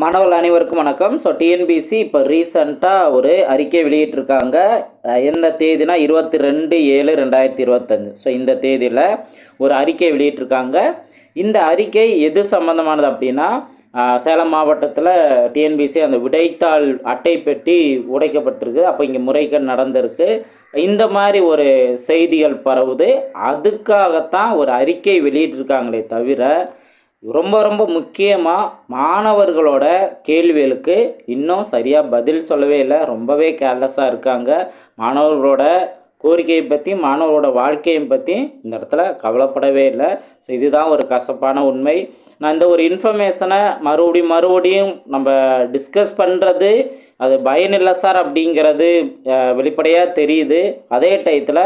மாணவர்கள் அனைவருக்கும் வணக்கம். ஸோ டிஎன்பிசி இப்போ ரீசண்டாக ஒரு அறிக்கை வெளியிட்டிருக்காங்க. எந்த தேதினா இருபத்தி ரெண்டு ஏழு ரெண்டாயிரத்தி இருபத்தஞ்சு. ஸோ இந்த தேதியில் ஒரு அறிக்கை வெளியிட்டிருக்காங்க. இந்த அறிக்கை எது சம்மந்தமானது அப்படின்னா சேலம் மாவட்டத்தில் டிஎன்பிசி அந்த விடைத்தாள் அட்டை பெட்டி உடைக்கப்பட்டிருக்கு. அப்போ இங்கே முறைகள் நடந்திருக்கு. இந்த மாதிரி ஒரு செய்திகள் பரவுது. அதுக்காகத்தான் ஒரு அறிக்கை வெளியிட்டிருக்காங்களே தவிர ரொம்ப ரொம்ப முக்கியமாக மாணவர்களோட கேள்விகளுக்கு இன்னும் சரியாக பதில் சொல்லவே இல்லை. ரொம்பவே கேர்லெஸ்ஸாக இருக்காங்க. மாணவர்களோட கோரிக்கையை பற்றி மாணவரோட வாழ்க்கையை பற்றி இந்த இடத்துல கவலைப்படவே இல்லை. ஸோ இதுதான் ஒரு கசப்பான உண்மை. நான் இந்த ஒரு இன்ஃபர்மேஷனை மறுபடியும் மறுபடியும் நம்ம டிஸ்கஸ் பண்ணுறது அது பயனில்லை சார் அப்படிங்கிறது வெளிப்படையாக தெரியுது. அதே டயத்தில்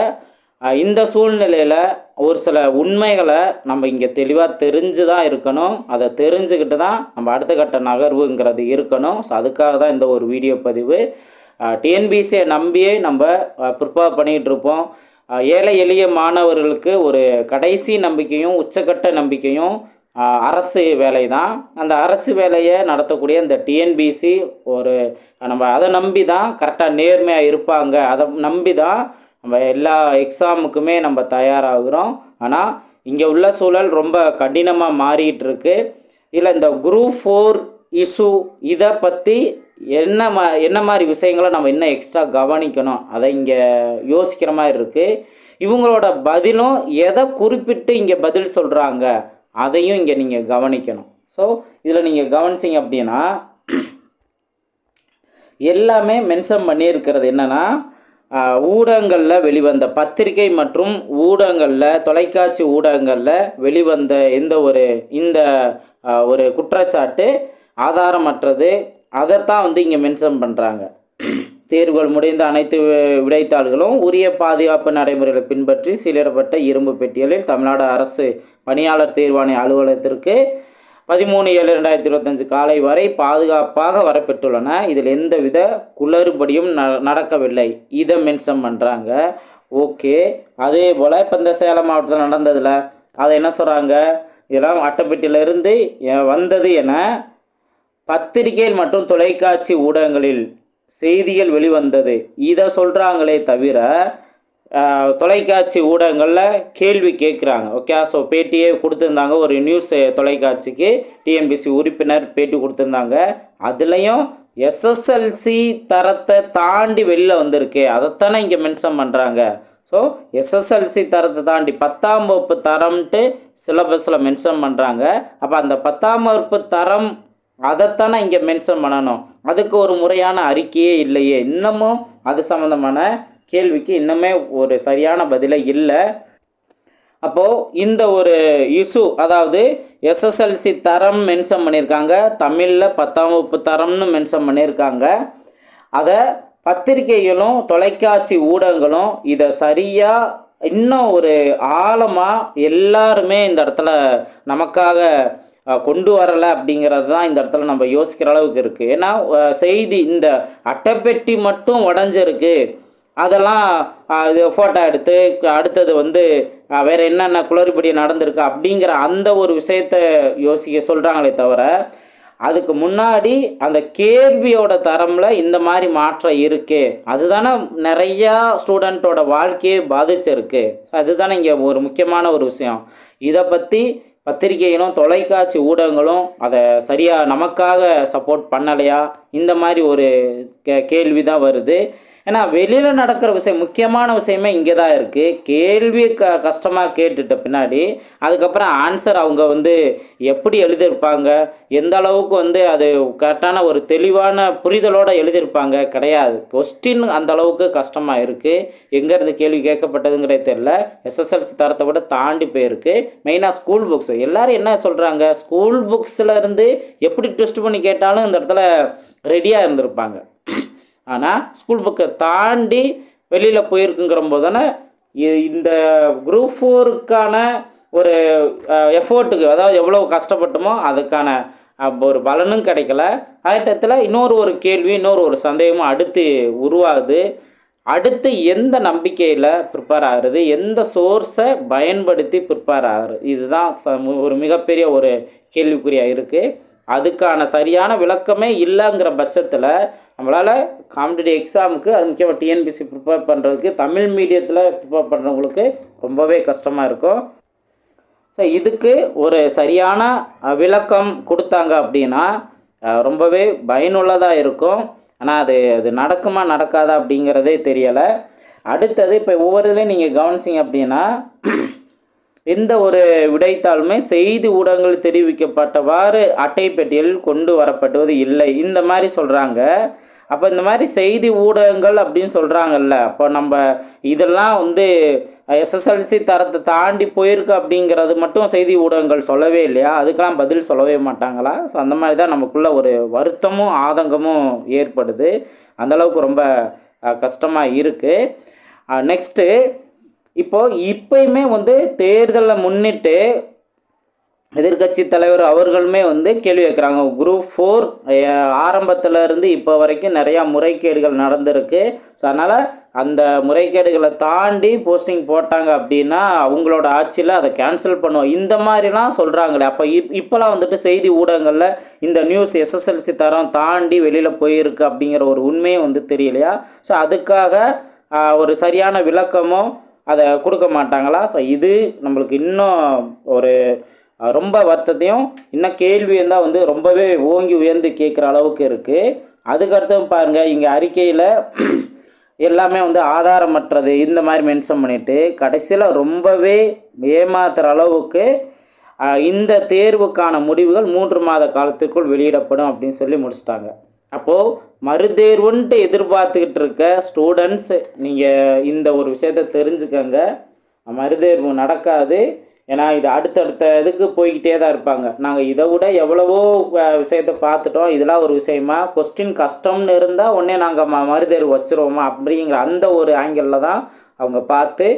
இந்த சூழ்நிலையில் ஒரு சில உண்மைகளை நம்ம இங்கே தெளிவாக தெரிஞ்சு தான் இருக்கணும். அதை தெரிஞ்சுக்கிட்டு தான் நம்ம அடுத்த கட்ட நகர்வுங்கிறது இருக்கணும். ஸோ அதுக்காக தான் இந்த ஒரு வீடியோ பதிவு. டிஎன்பிசியை நம்பியே நம்ம ப்ரிப்பேர் பண்ணிகிட்டு இருப்போம். ஏழை எளிய மாணவர்களுக்கு ஒரு கடைசி நம்பிக்கையும் உச்சக்கட்ட நம்பிக்கையும் அரசு வேலை தான் அந்த அரசு வேலையை நடத்தக்கூடிய இந்த டிஎன்பிசி ஒரு நம்ம அதை நம்பி தான் கரெக்டாக நேர்மையாக இருப்பாங்க. அதை நம்பி தான் நம்ம எல்லா எக்ஸாமுக்குமே நம்ம தயாராகிறோம். ஆனால் இங்கே உள்ள சூழல் ரொம்ப கடினமாக மாறிட்டு இருக்கு இல்லை இந்த குரூப் ஃபோர் இஷ்யூ இதை பற்றி என்ன மா என்ன மாதிரி விஷயங்களை நம்ம இன்னும் எக்ஸ்ட்ரா கவனிக்கணும்? அதை இங்கே யோசிக்கிற மாதிரி இருக்குது இவங்களோட பதிலும் எதை குறிப்பிட்டு இங்கே பதில் சொல்கிறாங்க அதையும் இங்கே நீங்கள் கவனிக்கணும். ஸோ இதில் நீங்கள் கவனிச்சிங்க அப்படின்னா எல்லாமே மென்ஷன் பண்ணியிருக்கிறது என்னென்னா ஊடகங்களில் வெளிவந்த பத்திரிகை மற்றும் ஊடகங்களில் தொலைக்காட்சி ஊடகங்களில் வெளிவந்த எந்த ஒரு இந்த ஒரு குற்றச்சாட்டு ஆதாரமற்றது அதைத்தான் வந்து இங்கே மென்ஷன் பண்ணுறாங்க தேர்வுகள் முடிந்த அனைத்து வி- விடைத்தாள்களும் உரிய பாதுகாப்பு நடைமுறைகளை பின்பற்றி சீலிடப்பட்ட இரும்பு பெட்டிகளில் தமிழ்நாடு அரசு பணியாளர் தேர்வாணைய அலுவலகத்திற்கு பதிமூணு ஏழு ரெண்டாயிரத்தி இருபத்தஞ்சு காலை வரை பாதுகாப்பாக வரப்பெற்றுள்ளன. இதில் எந்தவித குளறுபடியும் ந நடக்கவில்லை. இதை மென்ஷன் பண்ணுறாங்க ஓகே. அதே போல் இப்போ இந்த சேலம் மாவட்டத்தில் நடந்ததில் அதை என்ன சொல்கிறாங்க இதெல்லாம் அட்டைப்பட்டியிலிருந்து வந்தது என பத்திரிகைகள் மற்றும் தொலைக்காட்சி ஊடகங்களில் செய்திகள் வெளிவந்தது. இதை சொல்கிறாங்களே தவிர தொலைக்காட்சி ஊடகங்களில் கேள்வி கேட்குறாங்க ஓகே ஸோ பேட்டியே கொடுத்துருந்தாங்க. ஒரு நியூஸ் தொலைக்காட்சிக்கு டிஎன்பிசி உறுப்பினர் பேட்டி கொடுத்துருந்தாங்க. அதுலேயும் எஸ்எஸ்எல்சி தரத்தை தாண்டி வெளில வந்திருக்கு. அதைத்தானே இங்கே மென்ஷன் பண்ணுறாங்க ஸோ எஸ்எஸ்எல்சி தரத்தை தாண்டி பத்தாம் வகுப்பு தரம்ன்ட்டு சிலபஸில் மென்ஷன் பண்ணுறாங்க அப்போ அந்த பத்தாம் வகுப்பு தரம் அதைத்தானே இங்கே மென்ஷன் பண்ணணும். அதுக்கு ஒரு முறையான அறிக்கையே இல்லையே. இன்னமும் அது சம்மந்தமான கேள்விக்கு இன்னுமே ஒரு சரியான பதிலை இல்லை. அப்போது இந்த ஒரு இஷ்யூ அதாவது எஸ்எஸ்எல்சி தரம் மென்ஷன் பண்ணியிருக்காங்க தமிழில் பத்தாம் வகுப்பு தரம்னு மென்ஷன் பண்ணியிருக்காங்க அதை பத்திரிகைகளும் தொலைக்காட்சி ஊடகங்களும் இதை சரியாக இன்னும் ஒரு ஆழமாக எல்லாருமே இந்த இடத்துல நமக்காக கொண்டு வரலை அப்படிங்கிறது தான் இந்த இடத்துல நம்ம யோசிக்கிற அளவுக்கு இருக்குது ஏன்னா செய்தி இந்த அட்டைப்பெட்டி மட்டும் உடஞ்சிருக்கு. அதெல்லாம் இது ஃபோட்டோ எடுத்து அடுத்தது வந்து வேறு என்னென்ன குளறுபடி நடந்திருக்கு அப்படிங்கிற அந்த ஒரு விஷயத்த யோசிக்க சொல்கிறாங்களே தவிர அதுக்கு முன்னாடி அந்த கேள்வியோட தரமில் இந்த மாதிரி மாற்றம் இருக்கு. அதுதானே நிறையா ஸ்டூடெண்ட்டோட வாழ்க்கையை பாதிச்சிருக்கு. அதுதானே இங்கே ஒரு முக்கியமான ஒரு விஷயம். இதை பற்றி பத்திரிகைகளும் தொலைக்காட்சி ஊடகங்களும் அதை சரியாக நமக்காக சப்போர்ட் பண்ணலையா? இந்த மாதிரி ஒரு கே கேள்வி தான் வருது. ஏன்னா வெளியில் நடக்கிற விஷயம் முக்கியமான விஷயமே இங்கே தான் இருக்குது கேள்வி க கஷ்டமாக கேட்டுட்ட பின்னாடி அதுக்கப்புறம் ஆன்சர் அவங்க வந்து எப்படி எழுதியிருப்பாங்க எந்த அளவுக்கு வந்து அது கரெக்டான ஒரு தெளிவான புரிதலோடு எழுதியிருப்பாங்க கிடையாது. கொஸ்டின் அந்த அளவுக்கு கஷ்டமாக இருக்குது எங்கேருந்து கேள்வி கேட்கப்பட்டதுங்கிறே தெரில எஸ்எஸ்எல்சி தரத்தை விட தாண்டி போயிருக்கு. மெயினாக ஸ்கூல் புக்ஸ் எல்லோரும் என்ன சொல்கிறாங்க ஸ்கூல் புக்ஸில் இருந்து எப்படி டெஸ்ட் பண்ணி கேட்டாலும் இந்த இடத்துல ரெடியாக இருந்திருப்பாங்க. ஆனால் ஸ்கூல் புக்கை தாண்டி வெளியில் போயிருக்குங்கிற போது தானே இந்த குரூப் ஃபோருக்கான ஒரு எஃபோர்ட்டுக்கு அதாவது எவ்வளோ கஷ்டப்பட்டோமோ அதுக்கான ஒரு பலனும் கிடைக்கல. அதே டயத்தில் இன்னொரு ஒரு கேள்வி இன்னொரு ஒரு சந்தேகமும் அடுத்து உருவாகுது. அடுத்து எந்த நம்பிக்கையில் ப்ரிப்பேர் ஆகுறது எந்த சோர்ஸை பயன்படுத்தி ப்ரிப்பேர் ஆகுறது இதுதான் ஒரு மிகப்பெரிய ஒரு கேள்விக்குறியாக இருக்குது அதுக்கான சரியான விளக்கமே இல்லைங்கிற பட்சத்தில் நம்மளால் காம்படிட்டிவ் எக்ஸாமுக்கு அது முக்கியமாக டிஎன்பிசி ப்ரிப்பேர் பண்ணுறதுக்கு தமிழ் மீடியத்தில் ப்ரிப்பேர் பண்ணுறவங்களுக்கு ரொம்பவே கஷ்டமாக இருக்கும். ஸோ இதுக்கு ஒரு சரியான விளக்கம் கொடுத்தாங்க அப்படின்னா ரொம்பவே பயனுள்ளதாக இருக்கும். ஆனால் அது அது நடக்குமா நடக்காதா அப்படிங்கிறதே தெரியலை. அடுத்தது இப்போ ஒவ்வொரு இதுலையும் நீங்கள் கவனிச்சிங்க அப்படின்னா எந்த ஒரு விடைத்தாளுமே செய்தி ஊடகங்கள் தெரிவிக்கப்பட்டவாறு அட்டைப்பெட்டியில் கொண்டு வரப்படுவது இல்லை. இந்த மாதிரி சொல்கிறாங்க அப்போ இந்த மாதிரி செய்தி ஊடகங்கள் அப்படின்னு சொல்கிறாங்கல்ல அப்போ நம்ம இதெல்லாம் வந்து எஸ்எஸ்எல்சி தரத்தை தாண்டி போயிருக்கு அப்படிங்கிறது மட்டும் செய்தி ஊடகங்கள் சொல்லவே இல்லையா? அதுக்கெல்லாம் பதில் சொல்லவே மாட்டாங்களா? ஸோ அந்த மாதிரி தான் நமக்குள்ள ஒரு வருத்தமும் ஆதங்கமும் ஏற்படுது. அந்தளவுக்கு ரொம்ப கஷ்டமாக இருக்குது நெக்ஸ்ட்டு இப்போது இப்பயுமே வந்து தேர்தலை முன்னிட்டு எதிர்க்கட்சி தலைவர் அவர்களுமே வந்து கேள்வி கேட்குறாங்க. குரூப் ஃபோர் ஆரம்பத்தில் இருந்து இப்போ வரைக்கும் நிறையா முறைகேடுகள் நடந்திருக்கு. ஸோ அதனால் அந்த முறைகேடுகளை தாண்டி போஸ்டிங் போட்டாங்க அப்படின்னா அவங்களோட ஆட்சியில் அதை கேன்சல் பண்ணுவோம். இந்த மாதிரிலாம் சொல்கிறாங்களே அப்போ இப் இப்போலாம் வந்துட்டு செய்தி ஊடகங்களில் இந்த நியூஸ் எஸ்எஸ்எல்சி தரம் தாண்டி வெளியில் போயிருக்கு அப்படிங்கிற ஒரு உண்மையும் வந்து தெரியலையா? ஸோ அதுக்காக ஒரு சரியான விளக்கமும் அதை கொடுக்க மாட்டாங்களா? ஸோ இது நம்மளுக்கு இன்னும் ஒரு ரொம்ப வருத்தத்தையும் இன்னும் கேள்வியும் இருந்தால் வந்து ரொம்பவே ஓங்கி உயர்ந்து கேட்குற அளவுக்கு இருக்குது அதுக்கடுத்து பாருங்கள் இங்கே அறிக்கையில் எல்லாமே வந்து ஆதாரமற்றது இந்த மாதிரி மென்ஷன் பண்ணிவிட்டு கடைசியில் ரொம்பவே ஏமாத்துகிற அளவுக்கு இந்த தேர்வுக்கான முடிவுகள் மூன்று மாத காலத்திற்குள் வெளியிடப்படும் அப்படின்னு சொல்லி முடிச்சிட்டாங்க. அப்போது மறுதேர்வுன்ட்டு எதிர்பார்த்துக்கிட்டு இருக்க ஸ்டூடெண்ட்ஸ் நீங்கள் இந்த ஒரு விஷயத்த தெரிஞ்சுக்கங்க. மறுதேர்வு நடக்காது. ஏன்னா இது அடுத்தடுத்த இதுக்கு போய்கிட்டே தான் இருப்பாங்க. நாங்கள் இதை விட எவ்வளவோ விஷயத்தை விஷயத்த பார்த்துட்டோம். இதெல்லாம் ஒரு விஷயமா? கொஸ்டின் கஷ்டம்னு இருந்தால் உடனே நாங்கள் ம மறுதேர்வு வச்சுருவோமா? அப்படிங்கிற அந்த ஒரு ஆங்கிளில் தான் அவங்க பார்த்து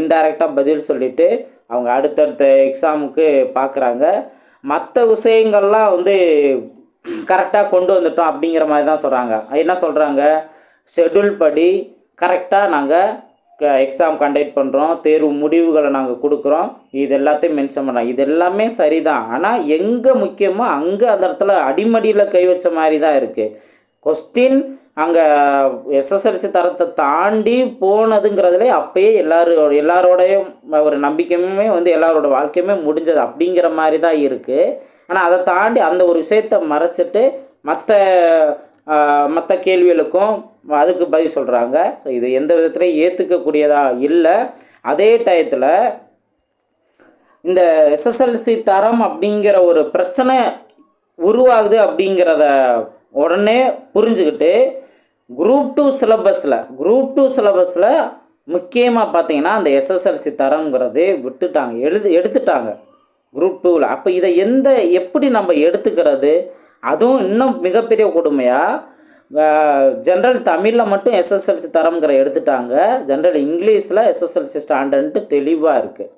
இன்டைரக்டாக பதில் சொல்லிட்டு அவங்க அடுத்தடுத்த எக்ஸாமுக்கு பார்க்குறாங்க. மற்ற விஷயங்கள்லாம் வந்து கரெக்டாக கொண்டு வந்துட்டோம் அப்படிங்கிற மாதிரி தான் சொல்கிறாங்க என்ன சொல்கிறாங்க ஷெட்யூல் படி கரெக்டாக நாங்கள் எக்ஸாம் கண்டக்ட் பண்ணுறோம் தேர்வு முடிவுகளை நாங்கள் கொடுக்குறோம். இது எல்லாத்தையும் மென்ஷன் பண்ணுறோம் இது எல்லாமே சரிதான். ஆனால் எங்கே முக்கியமோ அங்கே அந்த இடத்துல அடிமடியில் கை வச்ச மாதிரி தான் இருக்குது கொஸ்டின் அங்கே எஸ்எஸ்எல்சி தரத்தை தாண்டி போனதுங்கிறதுலே அப்பயே எல்லாரும் எல்லாரோடையும் ஒரு நம்பிக்கையுமே வந்து எல்லாரோட வாழ்க்கையுமே முடிஞ்சது அப்படிங்கிற மாதிரி தான் இருக்குது ஆனால் அதை தாண்டி அந்த ஒரு விஷயத்தை மறைச்சிட்டு மற்ற மற்ற கேள்விகளுக்கும் அதுக்கு பதில் சொல்கிறாங்க ஸோ இது எந்த விதத்துலையும் ஏற்றுக்கக்கூடியதாக இல்லை. அதே டயத்தில் இந்த எஸ்எஸ்எல்சி தரம் அப்படிங்கிற ஒரு பிரச்சனை உருவாகுது அப்படிங்கிறத உடனே புரிஞ்சுக்கிட்டு குரூப் டூ சிலபஸில் குரூப் டூ சிலபஸில் முக்கியமாக பார்த்தீங்கன்னா அந்த எஸ்எஸ்எல்சி தரங்கிறது விட்டுட்டாங்க. எழுது எடுத்துட்டாங்க. குரூப் டூவில் அப்போ இதை எந்த எப்படி நம்ம எடுத்துக்கிறது? அதுவும் இன்னும் மிகப்பெரிய கொடுமையாக ஜென்ரல் தமிழில் மட்டும் எஸ்எஸ்எல்சி தரம்ங்கிற எடுத்துட்டாங்க. ஜென்ரல் இங்கிலீஷில் எஸ்எஸ்எல்சி ஸ்டாண்டர்ட்ன்ட்டு தெளிவாக இருக்குது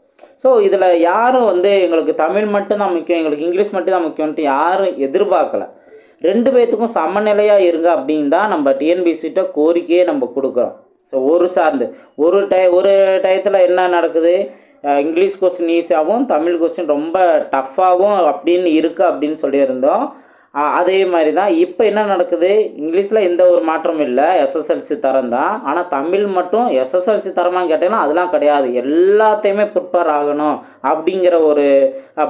ஸோ இதில் யாரும் வந்து எங்களுக்கு தமிழ் மட்டும்தான் முக்கியம் எங்களுக்கு இங்கிலீஷ் மட்டும்தான் முக்கியம்ன்ட்டு யாரும் எதிர்பார்க்கல. ரெண்டு பேர்த்துக்கும் சமநிலையாக இருங்க அப்படின்னு தான் நம்ம டிஎன்பிசிட்ட கோரிக்கையே நம்ம கொடுக்குறோம். ஸோ ஒரு சார்ந்து. ஒரு டை ஒரு டயத்தில் என்ன நடக்குது? இங்கிலீஷ் கொஸ்டின் ஈஸியாகவும் தமிழ் கொஸ்டின் ரொம்ப டஃப்பாகவும் அப்படின்னு இருக்குது அப்படின்னு சொல்லியிருந்தோம். அதே மாதிரி தான் இப்போ என்ன நடக்குது? இங்கிலீஷில் எந்த ஒரு மாற்றமும் இல்லை. எஸ்எஸ்எல்சி தரம் தான் ஆனால் தமிழ் மட்டும் எஸ்எஸ்எல்சி தரமான்னு கேட்டிங்கன்னா அதெல்லாம் கிடையாது. எல்லாத்தையுமே ப்ரிப்பேர் ஆகணும் அப்படிங்கிற ஒரு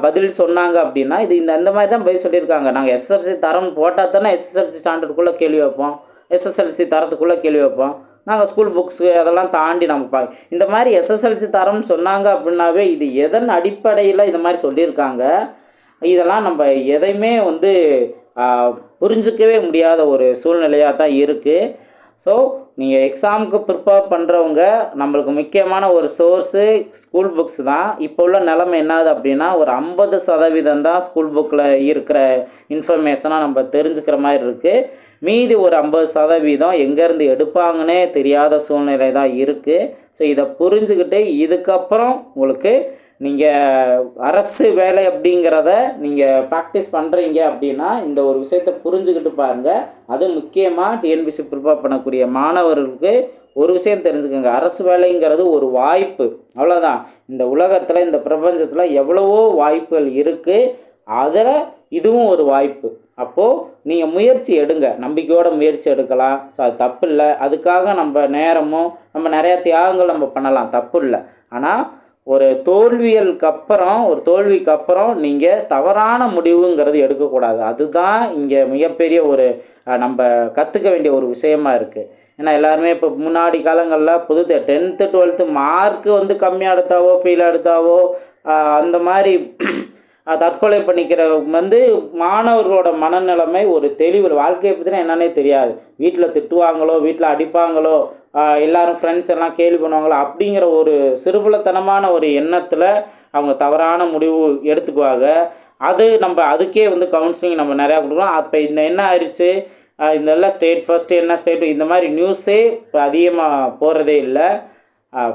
பதில் சொன்னாங்க அப்படின்னா இது இந்த இந்த மாதிரி தான் போய் சொல்லியிருக்காங்க நாங்கள் எஸ்எஸ்எல்சி தரம் போட்டால் தானே எஸ்எஸ்எல்சி ஸ்டாண்டர்டுக்குள்ளே கேள்வி வைப்போம். எஸ்எஸ்எல்சி தரத்துக்குள்ளே கேள்வி வைப்போம். நாங்கள் ஸ்கூல் புக்ஸு அதெல்லாம் தாண்டி நம்ம பா இந்த மாதிரி எஸ்எஸ்எல்சி தரம்னு சொன்னாங்க அப்படின்னாவே இது எதன் அடிப்படையில் இந்த மாதிரி சொல்லியிருக்காங்க? இதெல்லாம் நம்ம எதையுமே வந்து புரிஞ்சிக்கவே முடியாத ஒரு சூழ்நிலையாக தான் இருக்குது ஸோ நீங்கள் எக்ஸாமுக்கு ப்ரிப்பேர் பண்ணுறவங்க நம்மளுக்கு முக்கியமான ஒரு சோர்ஸு ஸ்கூல் புக்ஸ் தான். இப்போ உள்ள நிலமை என்னது அப்படின்னா ஒரு ஐம்பது சதவீதம் தான் ஸ்கூல் புக்கில் இருக்கிற இன்ஃபர்மேஷனாக நம்ம தெரிஞ்சுக்கிற மாதிரி இருக்குது மீதி ஒரு ஐம்பது சதவீதம் எங்கேருந்து எடுப்பாங்கன்னே தெரியாத சூழ்நிலை தான் இருக்குது ஸோ இதை புரிஞ்சுக்கிட்டு இதுக்கப்புறம் உங்களுக்கு நீங்கள் அரசு வேலை அப்படிங்கிறத நீங்கள் ப்ராக்டிஸ் பண்ணுறீங்க அப்படின்னா இந்த ஒரு விஷயத்தை புரிஞ்சுக்கிட்டு பாருங்கள் அது முக்கியமாக டிஎன்பிசி ப்ரிப்பேர் பண்ணக்கூடிய மாணவர்களுக்கு ஒரு விஷயம் தெரிஞ்சுக்கோங்க. அரசு வேலைங்கிறது ஒரு வாய்ப்பு. அவ்வளோதான் இந்த உலகத்தில் இந்த பிரபஞ்சத்தில் எவ்வளவோ வாய்ப்புகள் இருக்குது அதில் இதுவும் ஒரு வாய்ப்பு. அப்போது நீங்கள் முயற்சி எடுங்க. நம்பிக்கையோட முயற்சி எடுக்கலாம். ஸோ அது தப்பு இல்லை அதுக்காக நம்ம நேரமும் நம்ம நிறையா தியாகங்கள் நம்ம பண்ணலாம். தப்பு இல்லை ஆனால் ஒரு தோல்வியலுக்கு அப்புறம் ஒரு தோல்விக்கு அப்புறம் நீங்கள் தவறான முடிவுங்கிறது எடுக்கக்கூடாது. அதுதான் இங்கே மிகப்பெரிய ஒரு நம்ம கற்றுக்க வேண்டிய ஒரு விஷயமா இருக்குது ஏன்னா எல்லாருமே இப்போ முன்னாடி காலங்களில் புது டென்த்து டுவெல்த்து மார்க்கு வந்து கம்மியாக எடுத்தாவோ ஃபெயில் எடுத்தாவோ அந்த மாதிரி தற்கொலை பண்ணிக்கிற வந்து மாணவர்களோட மனநிலைமை ஒரு தெளிவு. வாழ்க்கையை பற்றினா என்னன்னே தெரியாது. வீட்டில் திட்டுவாங்களோ வீட்டில் அடிப்பாங்களோ எல்லாரும் ஃப்ரெண்ட்ஸ் எல்லாம் கேள்வி பண்ணுவாங்களா? அப்படிங்கிற ஒரு சிறுபுலத்தனமான ஒரு எண்ணத்தில் அவங்க தவறான முடிவு எடுத்துக்குவாங்க. அது நம்ம அதுக்கே வந்து கவுன்சிலிங் நம்ம நிறையா கொடுக்குறோம் அப்போ இந்த என்ன ஆயிடுச்சு இதெல்லாம் இந்த எல்லாம் ஸ்டேட் ஃபஸ்ட்டு என்ன ஸ்டேட் இந்த மாதிரி நியூஸே இப்போ அதிகமாக போகிறதே இல்லை.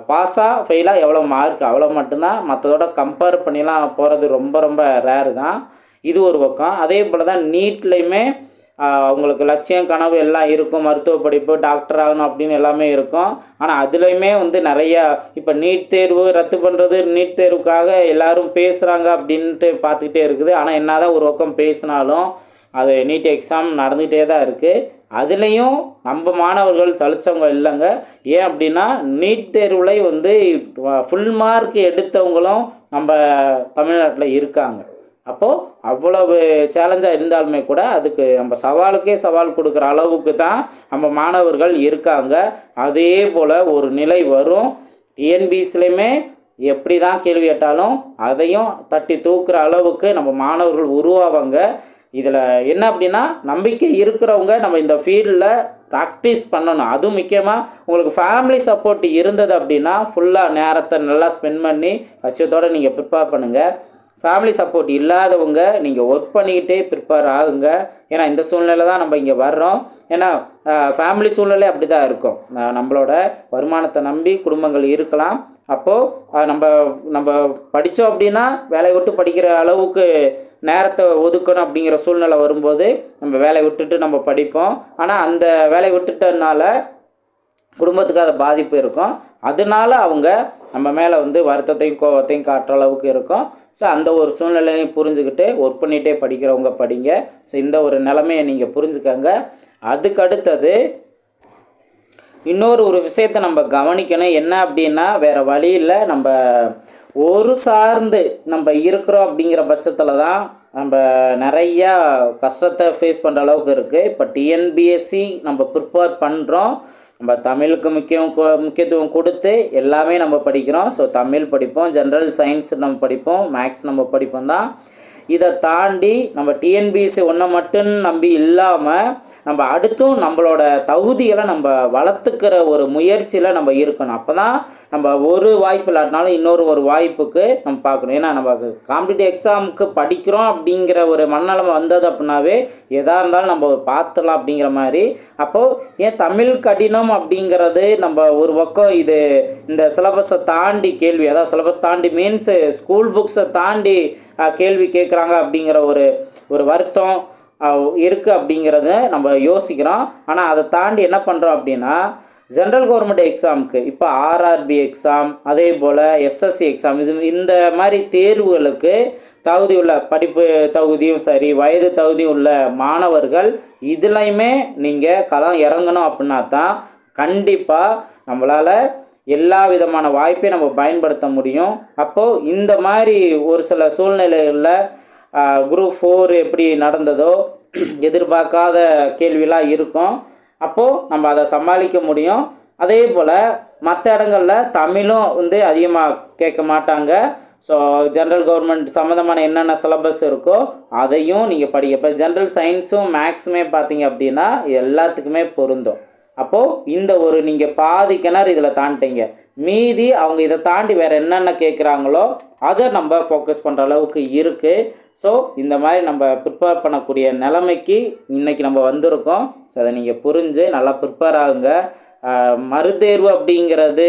பாஸாக ஃபெயிலாக எவ்வளோ மார்க் அவ்வளோ மட்டும்தான். மற்றதோட கம்பேர் பண்ணிலாம் போகிறது ரொம்ப ரொம்ப ரேரு தான். இது ஒரு பக்கம். அதே போல் தான் நீட்லேயுமே அவங்களுக்கு லட்சியம் கனவு எல்லாம் இருக்கும். மருத்துவ படிப்பு டாக்டர் ஆகணும் அப்படின்னு எல்லாமே இருக்கும். ஆனால் அதுலேயுமே வந்து நிறையா இப்போ நீட் தேர்வு ரத்து பண்ணுறது நீட் தேர்வுக்காக எல்லாரும் பேசுகிறாங்க அப்படின்ட்டு பார்த்துக்கிட்டே இருக்குது. ஆனால் என்னதான் ஒரு பக்கம் பேசினாலும் அது நீட் எக்ஸாம் நடந்துகிட்டே தான் இருக்குது அதுலேயும் நம்ம மாணவர்கள் சலித்தவங்க இல்லைங்க. ஏன் அப்படின்னா நீட் தேர்வில் வந்து ஃபுல் மார்க் எடுத்தவங்களும் நம்ம தமிழ்நாட்டில் இருக்காங்க. அப்போது அவ்வளவு சேலஞ்சாக இருந்தாலுமே கூட அதுக்கு நம்ம சவாலுக்கே சவால் கொடுக்குற அளவுக்கு தான் நம்ம மாணவர்கள் இருக்காங்க. அதே போல் ஒரு நிலை வரும். டிஎன்பிஎஸ்லேயுமே எப்படி தான் கேள்வி கேட்டாலும் அதையும் தட்டி தூக்குற அளவுக்கு நம்ம மாணவர்கள் உருவாவாங்க. இதில் என்ன அப்படின்னா நம்பிக்கை இருக்கிறவங்க நம்ம இந்த ஃபீல்டில் ப்ராக்டிஸ் பண்ணணும். அதுவும் முக்கியமாக உங்களுக்கு ஃபேமிலி சப்போர்ட் இருந்தது அப்படின்னா ஃபுல்லாக நேரத்தை நல்லா ஸ்பெண்ட் பண்ணி லட்சியத்தோடு நீங்கள் ப்ரிப்பேர் பண்ணுங்கள் ஃபேமிலி சப்போர்ட் இல்லாதவங்க நீங்கள் ஒர்க் பண்ணிக்கிட்டே ப்ரிப்பேர் ஆகுங்க. ஏன்னா இந்த சூழ்நிலை தான் நம்ம இங்கே வர்றோம். ஏன்னா ஃபேமிலி சூழ்நிலை அப்படி தான் இருக்கும் நம்மளோட வருமானத்தை நம்பி குடும்பங்கள் இருக்கலாம். அப்போது நம்ம நம்ம படித்தோம் அப்படின்னா வேலையை விட்டு படிக்கிற அளவுக்கு நேரத்தை ஒதுக்கணும் அப்படிங்கிற சூழ்நிலை வரும்போது நம்ம வேலையை விட்டுட்டு நம்ம படிப்போம். ஆனால் அந்த வேலையை விட்டுட்டதுனால குடும்பத்துக்கு அது பாதிப்பு இருக்கும். அதனால அவங்க நம்ம மேலே வந்து வருத்தத்தையும் கோவத்தையும் காட்டுற அளவுக்கு இருக்கும். ஸோ அந்த ஒரு சூழ்நிலையும் புரிஞ்சுக்கிட்டு ஒர்க் பண்ணிகிட்டே படிக்கிறவங்க படிங்க. ஸோ இந்த ஒரு நிலமையை நீங்கள் புரிஞ்சுக்கங்க. அதுக்கு அடுத்தது இன்னொரு ஒரு விஷயத்தை நம்ம கவனிக்கணும். என்ன அப்படின்னா வேறு வழியில் நம்ம ஒரு சார்ந்து நம்ம இருக்கிறோம் அப்படிங்கிற பட்சத்தில் தான் நம்ம நிறையா கஷ்டத்தை ஃபேஸ் பண்ணுற அளவுக்கு இருக்குது இப்போ டிஎன்பிஎஸ்சி நம்ம ப்ரிப்பேர் பண்ணுறோம் நம்ம தமிழுக்கு முக்கியம் முக்கியத்துவம் கொடுத்து எல்லாமே நம்ம படிக்கிறோம். ஸோ தமிழ் படிப்போம் ஜென்ரல் சயின்ஸ் நம்ம படிப்போம் மேக்ஸ் நம்ம படிப்போம் தான். இதை தாண்டி நம்ம டிஎன்பிஎஸ்சி ஒன்றை மட்டும் நம்பி இல்லாமல் நம்ம அடுத்தும் நம்மளோட தகுதிகளை நம்ம வளர்த்துக்கிற ஒரு முயற்சியில் நம்ம இருக்கணும். அப்போ தான் நம்ம ஒரு வாய்ப்பு இல்லாட்டினாலும் இன்னொரு ஒரு வாய்ப்புக்கு நம்ம பார்க்கணும். ஏன்னா நம்ம காம்படிட்டிவ் எக்ஸாமுக்கு படிக்கிறோம் அப்படிங்கிற ஒரு மனநலம் வந்தது அப்படின்னாவே எதாக இருந்தாலும் நம்ம பார்த்துடலாம் அப்படிங்கிற மாதிரி. அப்போது ஏன் தமிழ் கடினம் அப்படிங்கிறது நம்ம ஒரு பக்கம் இது இந்த சிலபஸை தாண்டி கேள்வி அதாவது சிலபஸ் தாண்டி மீன்ஸு ஸ்கூல் புக்ஸை தாண்டி கேள்வி கேட்குறாங்க அப்படிங்கிற ஒரு ஒரு வருத்தம் இருக்குது அப்படிங்கிறத நம்ம யோசிக்கிறோம். ஆனால் அதை தாண்டி என்ன பண்ணுறோம் அப்படின்னா ஜென்ரல் கவர்மெண்ட் எக்ஸாமுக்கு இப்போ ஆர்ஆர்பி எக்ஸாம் அதே போல் எஸ்எஸ்சி எக்ஸாம் இது இந்த மாதிரி தேர்வுகளுக்கு தகுதி உள்ள படிப்பு தகுதியும் சரி வயது தகுதியும் உள்ள மாணவர்கள் இதுலையுமே நீங்கள் களம் இறங்கணும் அப்படின்னா தான் கண்டிப்பாக நம்மளால் எல்லா விதமான வாய்ப்பையும் நம்ம பயன்படுத்த முடியும். அப்போது இந்த மாதிரி ஒரு சில சூழ்நிலைகளில் குரூப் ஃபோர் எப்படி நடந்ததோ எதிர்பார்க்காத கேள்விலாம் இருக்கும். அப்போது நம்ம அதை சமாளிக்க முடியும். அதே போல் மற்ற இடங்களில் தமிழும் வந்து அதிகமாக கேட்க மாட்டாங்க. ஸோ ஜென்ரல் கவர்மெண்ட் சம்மந்தமான என்னென்ன சிலபஸ் இருக்கோ அதையும் நீங்கள் படிக்க இப்போ ஜென்ரல் சயின்ஸும் மேக்ஸுமே பார்த்தீங்க அப்படின்னா எல்லாத்துக்குமே பொருந்தும். அப்போது இந்த ஒரு நீங்கள் பாதி கிணறு இதில் தாண்டிட்டீங்க. மீதி அவங்க இதை தாண்டி வேறு என்னென்ன கேட்குறாங்களோ அதை நம்ம ஃபோக்கஸ் பண்ணுற அளவுக்கு இருக்குது ஸோ இந்த மாதிரி நம்ம ப்ரிப்பேர் பண்ணக்கூடிய நிலைமைக்கு இன்றைக்கி நம்ம வந்திருக்கோம். ஸோ அதை நீங்கள் புரிஞ்சு நல்லா ப்ரிப்பேர் ஆகுங்க. மறுதேர்வு அப்படிங்கிறது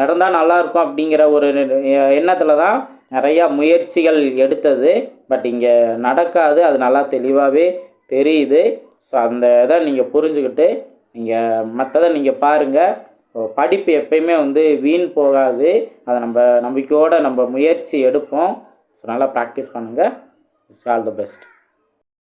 நடந்தால் நல்லாயிருக்கும் அப்படிங்கிற ஒரு எண்ணத்தில் தான் நிறையா முயற்சிகள் எடுத்தது. பட் இங்கே நடக்காது அது நல்லா தெளிவாகவே தெரியுது. ஸோ அந்த இதை நீங்கள் புரிஞ்சுக்கிட்டு நீங்கள் மற்றதை நீங்கள் பாருங்கள் படிப்பு எப்பயுமே வந்து வீண் போகாது. அதை நம்ம நம்பிக்கையோடு நம்ம முயற்சி எடுப்போம். ஸோ நல்லா ப்ராக்டிஸ் பண்ணுங்கள் இட்ஸ் ஆல் த பெஸ்ட்